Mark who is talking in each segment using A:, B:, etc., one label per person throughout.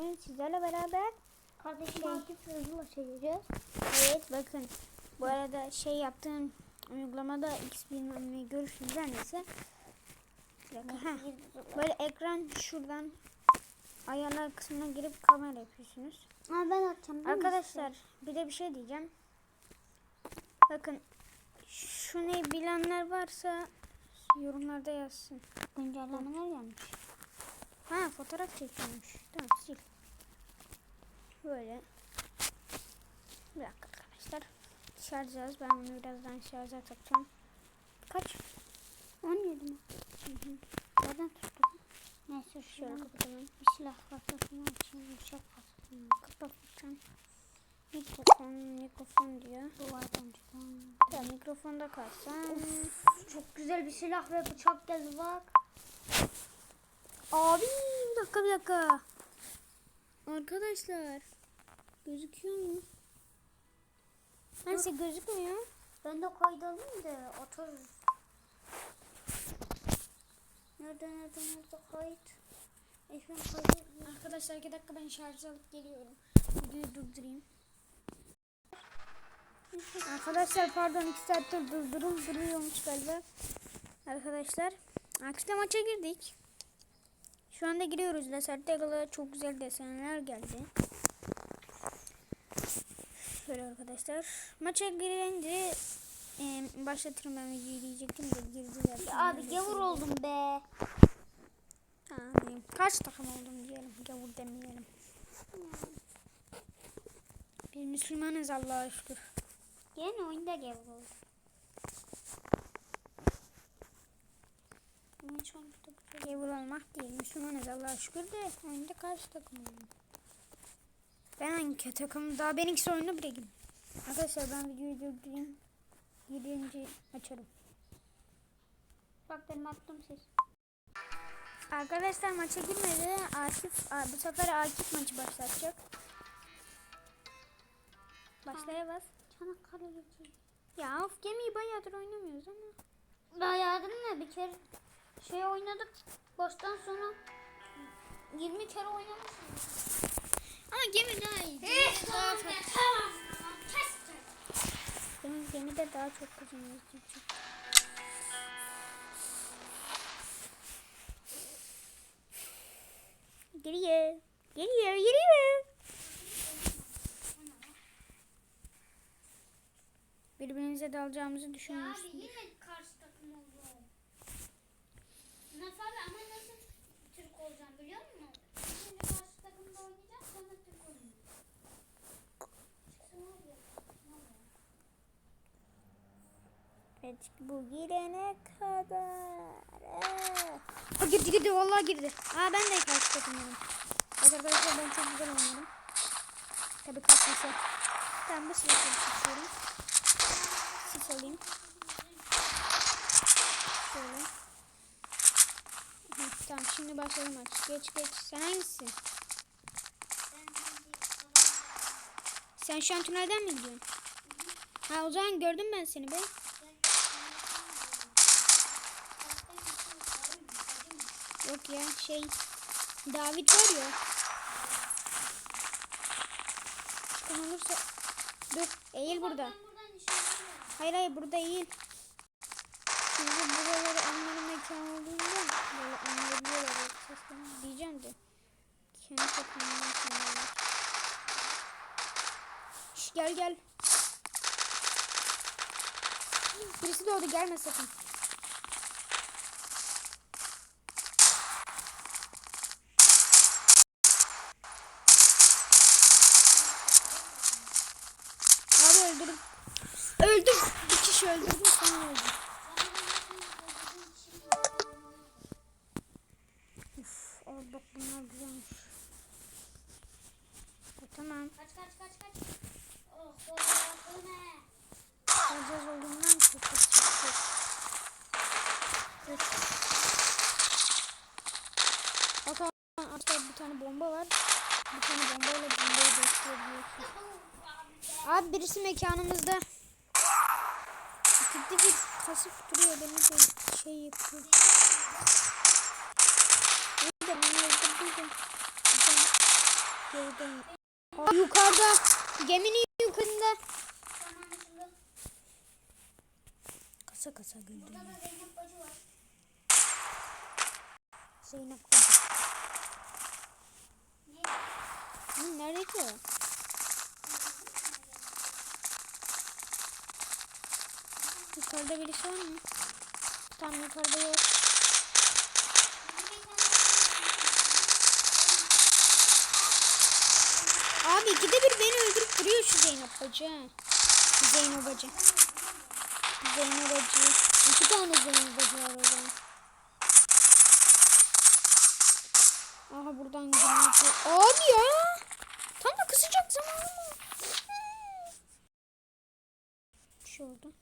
A: Bugün sizlerle beraber
B: Kardeşim
A: Şey.
B: Akif hızlı çekeceğiz.
A: evet bakın bu arada şey yaptığım uygulamada x bilmem ne görüşürüz neyse. Böyle ekran şuradan ayarlar kısmına girip kamera yapıyorsunuz.
B: Aa, ben atacağım.
A: Arkadaşlar bir de bir şey diyeceğim. Bakın şu ne bilenler varsa yorumlarda yazsın.
B: Güncellemeler gelmiş.
A: Ha fotoğraf çekiyormuş. Tamam sil. Böyle. Bir dakika arkadaşlar. Şarj az. Ben bunu birazdan şarja takacağım. Kaç?
B: 17 mi?
A: Hı hı.
B: Nereden tuttum? Neyse
A: Şöyle kapatalım.
B: bir silah kasasını açayım. Bıçak kasasını.
A: Kapatacağım. Mikrofon, mikrofon diyor.
B: Duvardan çıkan.
A: Ya mikrofonda kalsın.
B: Çok güzel bir silah ve bıçak geldi bak.
A: Abi bir dakika bir dakika. Arkadaşlar. Gözüküyor mu? Neyse gözükmüyor.
B: Ben de kaydalayım da atarız. Nerede nerede nerede kayıt? Kaydı.
A: Arkadaşlar iki dakika ben şarj alıp geliyorum. Videoyu durdurayım. Arkadaşlar pardon iki saattir durdurum duruyormuş galiba. Arkadaşlar akşam maça girdik. Şu anda giriyoruz. Lasertegal'a çok güzel desenler geldi. Şöyle arkadaşlar. Maça girince e, başlatırım ben videoyu diyecektim de girdiler.
B: Ya abi gavur oldum be.
A: Ha, kaç takım oldum diyelim. Gavur demeyelim. Biz Müslümanız Allah'a şükür.
B: Yine oyunda gavur oldum. Çok güzel.
A: Gavur olmak değil. Müslümanız Allah'a şükür de oyunda karşı takım oldum. Ben hangi takım? Daha benimkisi oyunu girdim. Arkadaşlar ben videoyu durdurayım. Girince açarım.
B: Bak benim attığım ses.
A: Arkadaşlar maça girmedi. Akif bu sefer Akif maçı başlatacak. Başlayamaz.
B: Çanakkale geçiyor.
A: Ya of gemiyi bayağıdır oynamıyoruz ama.
B: Bayağıdır ne bir kere şey oynadık. Baştan sona 20 kere oynamışız.
A: Ama gemi daha iyi. daha çok. Benim gemide daha çok kazanıyoruz. Geliyor. Geliyor. Geliyor. Birbirimize dalacağımızı düşünmüştüm.
B: yine karşı takım oldu. Nasıl abi ama nasıl Türk olacağım biliyor musun? Şimdi karşı takımda oynayacağım sonra Türk oluyor?
A: Evet bu girene kadar. Aa, girdi girdi vallahi girdi. Aa ben de karşı takımdayım. Evet arkadaşlar ben çok güzel oynadım. Tabii kaçması. Ben bu silahları seçiyorum. Sis alayım. Şöyle. Hı, tamam şimdi başlayalım maç. Geç geç. Sen hangisi? Sen şu an tünelden mi gidiyorsun? Ha o zaman gördüm ben seni be. Yok ya şey David var ya. Çıkan olursa dur eğil burada. Hayır hayır burada eğil. Şimdi buraları onların mekanı olduğunda böyle anlayabiliyorlar. Seslerini diyeceğim de. Kendi takımından sanıyorlar. Şş, gel gel. Birisi doğdu gelme sakın. Abi bak bunlar güzelmiş. E, tamam.
B: Kaç kaç kaç kaç. Oh, oh, ne?
A: Alacağız olduğundan çok çok çok. Dur. Hatta hatta bir tane bomba var. Bir tane bombayla bombayı değiştirebiliyorsun. Abi birisi mekanımızda. Ciddi bir kasıp duruyor beni de şey yapıyor. Dön. Aa, yukarıda. Geminin yukarında. Kasa kasa güldüm.
B: Zeynep
A: koca. Hı, nerede ki? Yukarıda birisi var mı? Tam yukarıda yok. Abi ikide bir beni öldürüp duruyor şu Zeynep bacı. ha. Zeynep bacı. Zeynep bacı. İki tane Zeynep bacı var o zaman. Aha buradan gidiyor. Abi ya. Tam da kısacak zamanı mı? Bir şey oldu.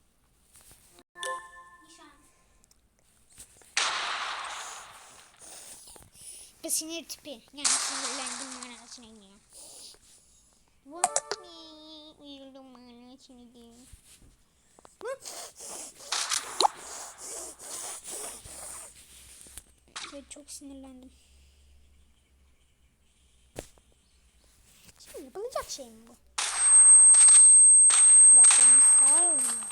A: Sinir tipi. Yani sinirlendim manasına ya. Uyuldum manasını diyor. Evet çok sinirlendim. Şimdi yapılacak şey mi bu? Kulaklarımız sağ oluyor.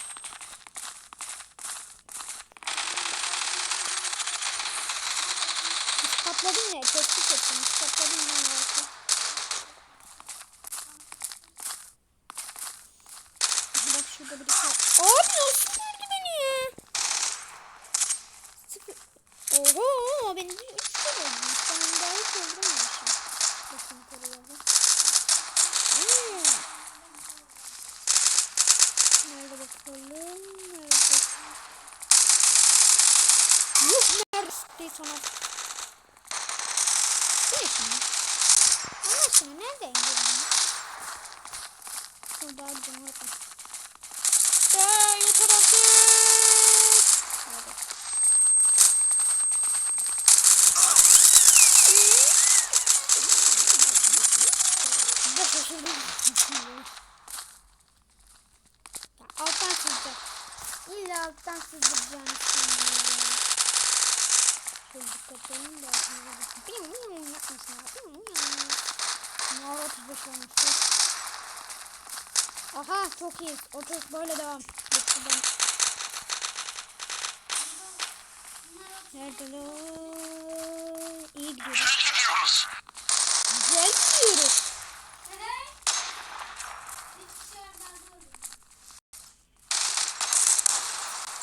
A: İspatladım ya, tespit ettim. İspatladım ben belki. Aha bak şurada birisi var. Abi nasıl gördü beni ya? Sıfır. Oho beni bir üç kere öldürmüş. Ben onu daha hiç öldürmemişim. Bakın koruyordu. Hmm. Nerede bakalım? Nerede? Yuh nerede sıktı sana? Bu ne şimdi? Allah aşkına nerede indirdin? Şurada alacağım bakın. Eee yukarı Nerede? Bir de şaşırdım. Ya alttan sızacak. İlla alttan sızdıracağım şimdi. Şöyle dikkat edin de. Bilmiyorum yapmasın ya. Bilmiyorum. Mağara 35 olmuş. Aha çok iyi. O çok böyle devam. Ben. Nerede lan? İyi gidiyoruz. Güzel gidiyoruz.
B: Evet. Bir kişi oradan öldü.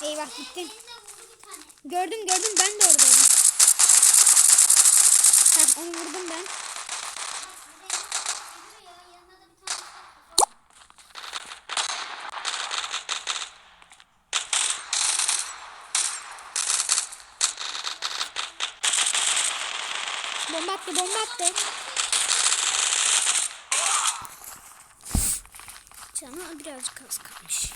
A: Eyvah gittim. Gördüm gördüm ben de oradaydım. Heh, onu vurdum ben. Bomba attı bomba attı. Canı birazcık az kalmış.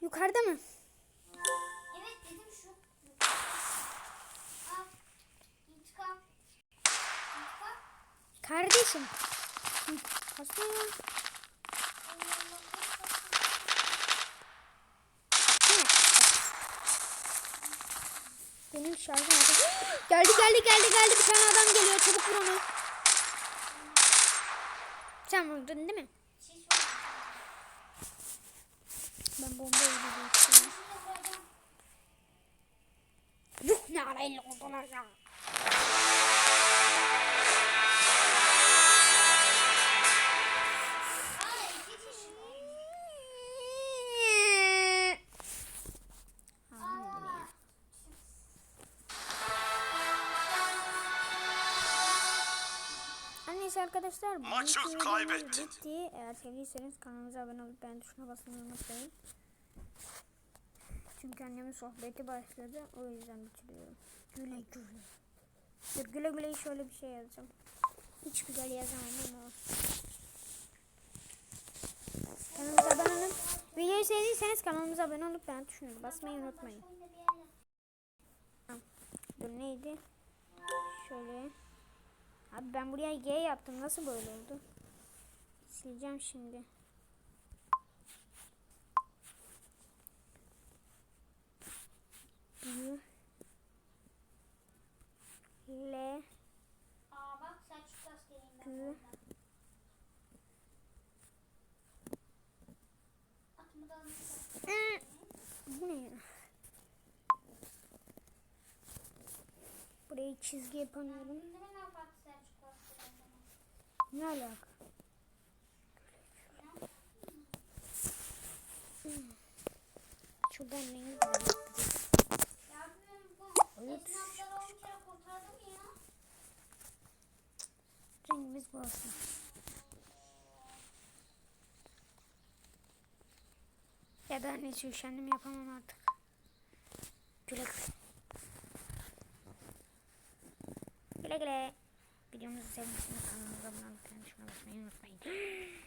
A: Yukarıda mı?
B: Evet dedim şu. Al. İntikam. İntikam.
A: Kardeşim. Hı. Benim şarjım. Geldi geldi geldi geldi. Bir tane adam geliyor. Çabuk vur onu. Sen vurdun değil mi?
B: Şiş var.
A: Ben.
B: Şurada vuracağım.
A: Yuh ne arayla oldular Neyse arkadaşlar
C: Maçı kaybettin.
A: bitti. Eğer sevdiyseniz kanalımıza abone olup beğen tuşuna basmayı unutmayın. Çünkü annemin sohbeti başladı. O yüzden bitiriyorum. Güle güle. Dur güle güle şöyle bir şey yazacağım. Hiç güzel yazamam ama. Kanalımıza abone olup videoyu sevdiyseniz kanalımıza abone olup beğen tuşuna basmayı unutmayın. Dur neydi? Şöyle. Abi ben buraya Y yaptım. Nasıl böyle oldu? Sileceğim şimdi. L Aa
B: bak
A: saç göstereyim ben. Bu ne ya? Burayı çizgi yapamıyorum. Ne alaka? Şuradan neyi. Rengimiz bu olsun. Ya da neyse üşendim yapamam artık. Güle güle. Güle güle. Videomuzu sevdiyseniz kanalımıza abone olup beğenmeyi unutmayın.